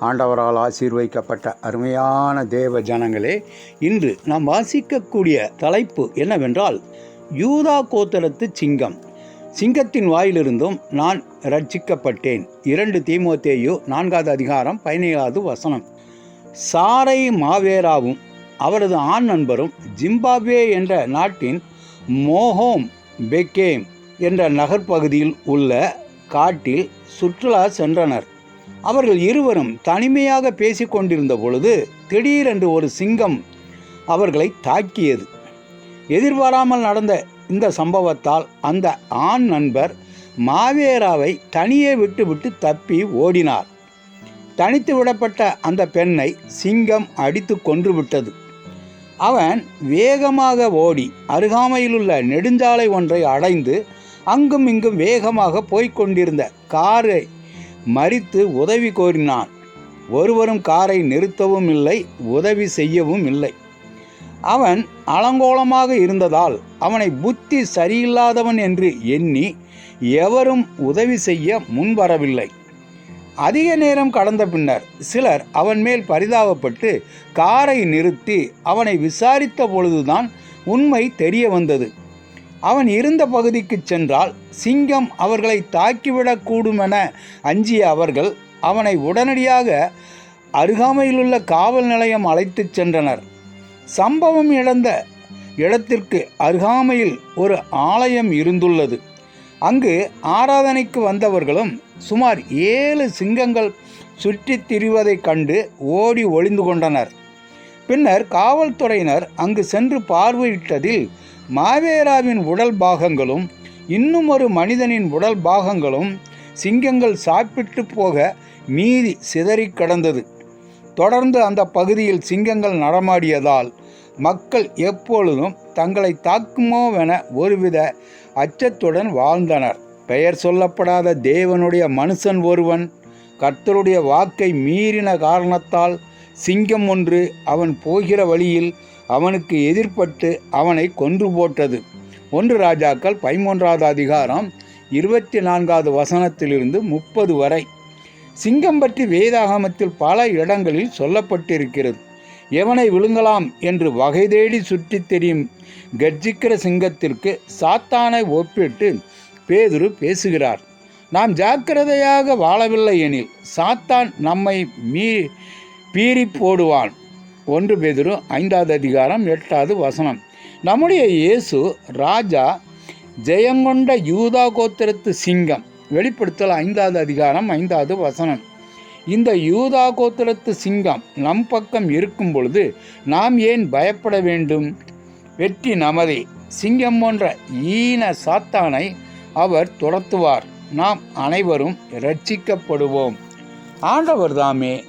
ஆண்டவரால் ஆசீர்வதிக்கப்பட்ட அருமையான தேவ ஜனங்களே இன்று நாம் வாசிக்கக்கூடிய தலைப்பு என்னவென்றால் யூதா கோத்திரத்து சிங்கம். சிங்கத்தின் வாயிலிருந்தும் நான் ரட்சிக்கப்பட்டேன் இரண்டு தீமோத்தேயு நான்காவது அதிகாரம் பதினேழாவது வசனம். சாரை மாவேராவும் அவரது ஆண் நண்பரும் ஜிம்பாப்வே என்ற நாட்டின் மோஹோம் பெக்கேம் என்ற நகர்ப்பகுதியில் உள்ள காட்டில் சுற்றுலா சென்றனர். அவர்கள் இருவரும் தனிமையாக பேசிக்கொண்டிருந்த பொழுது திடீரென்று ஒரு சிங்கம் அவர்களை தாக்கியது. எதிர்பாராமல் நடந்த இந்த சம்பவத்தால் அந்த ஆண் நண்பர் மாவேராவை தனியே விட்டுவிட்டு தப்பி ஓடினார். தனித்து விடப்பட்ட அந்த பெண்ணை சிங்கம் அடித்து கொன்று விட்டது. அவன் வேகமாக ஓடி அருகாமையிலுள்ள நெடுஞ்சாலை ஒன்றை அடைந்து அங்கும் இங்கும் வேகமாக போய்க் கொண்டிருந்த காரை மறித்து உதவி கோரினான். ஒருவரும் காரை நிறுத்தவும் இல்லை உதவி செய்யவும் இல்லை. அவன் அலங்கோலமாக இருந்ததால் அவனை புத்தி சரியில்லாதவன் என்று எண்ணி எவரும் உதவி செய்ய முன்வரவில்லை. அதிக நேரம் கடந்த பின்னர் சிலர் அவன் மேல் பரிதாபப்பட்டு காரை நிறுத்தி அவனை விசாரித்த பொழுதுதான் உண்மை தெரிய வந்தது. அவன் இருந்த பகுதிக்கு சென்றால் சிங்கம் அவர்களை தாக்கிவிடக்கூடுமென அஞ்சிய அவர்கள் அவனை உடனடியாக அருகாமையிலுள்ள காவல் நிலையம் அழைத்துச் சென்றனர். சம்பவம் இழந்த இடத்திற்கு அருகாமையில் ஒரு ஆலயம் இருந்துள்ளது. அங்கு ஆராதனைக்கு வந்தவர்களும் சுமார் ஏழு சிங்கங்கள் சுற்றித் திரிவதைக் கண்டு ஓடி ஒளிந்து கொண்டனர். பின்னர் காவல்துறையினர் அங்கு சென்று பார்வையிட்டதில் மாவேராவின் உடல் பாகங்களும் இன்னும் ஒரு மனிதனின் உடல் பாகங்களும் சிங்கங்கள் சாப்பிட்டு போக மீதி சிதறிக் கிடந்தது. தொடர்ந்து அந்த பகுதியில் சிங்கங்கள் நடமாடியதால் மக்கள் எப்பொழுதும் தங்களை தாக்குமோவென ஒருவித அச்சத்துடன் வாழ்ந்தனர். பெயர் சொல்லப்படாத தேவனுடைய மனுஷன் ஒருவன் கர்த்தருடைய வாக்கை மீறின காரணத்தால் சிங்கம் ஒன்று அவன் போகிற வழியில் அவனுக்கு எதிர்ப்பட்டு அவனை கொன்று போட்டது. ஒன்று ராஜாக்கள் பதிமூன்றாவது அதிகாரம் இருபத்தி நான்காவது வசனத்திலிருந்து முப்பது வரை. சிங்கம் பற்றி வேதாகமத்தில் பல இடங்களில் சொல்லப்பட்டிருக்கிறது. எவனை விழுங்கலாம் என்று வகை தேடி சுற்றித் தெரியும் கர்ஜிக்கிற சிங்கத்திற்கு சாத்தானை ஒப்பிட்டு பேதுரு பேசுகிறார். நாம் ஜாக்கிரதையாக வாழவில்லை எனில் சாத்தான் நம்மை மீ பீறி போடுவான். ஒன்று பேதிரு ஐந்தாவது அதிகாரம் எட்டாவது வசனம். நம்முடைய இயேசு ராஜா ஜெயங்கொண்ட யூதா கோத்திரத்து சிங்கம். வெளிப்படுத்தல் ஐந்தாவது அதிகாரம் ஐந்தாவது வசனம். இந்த யூதா கோத்திரத்து சிங்கம் நம் பக்கம் இருக்கும் பொழுது நாம் ஏன் பயப்பட வேண்டும்? வெற்றி நமதே. சிங்கம் போன்ற ஈன சாத்தானை அவர் துரத்துவார். நாம் அனைவரும் ரட்சிக்கப்படுவோம் ஆண்டவர் தாமே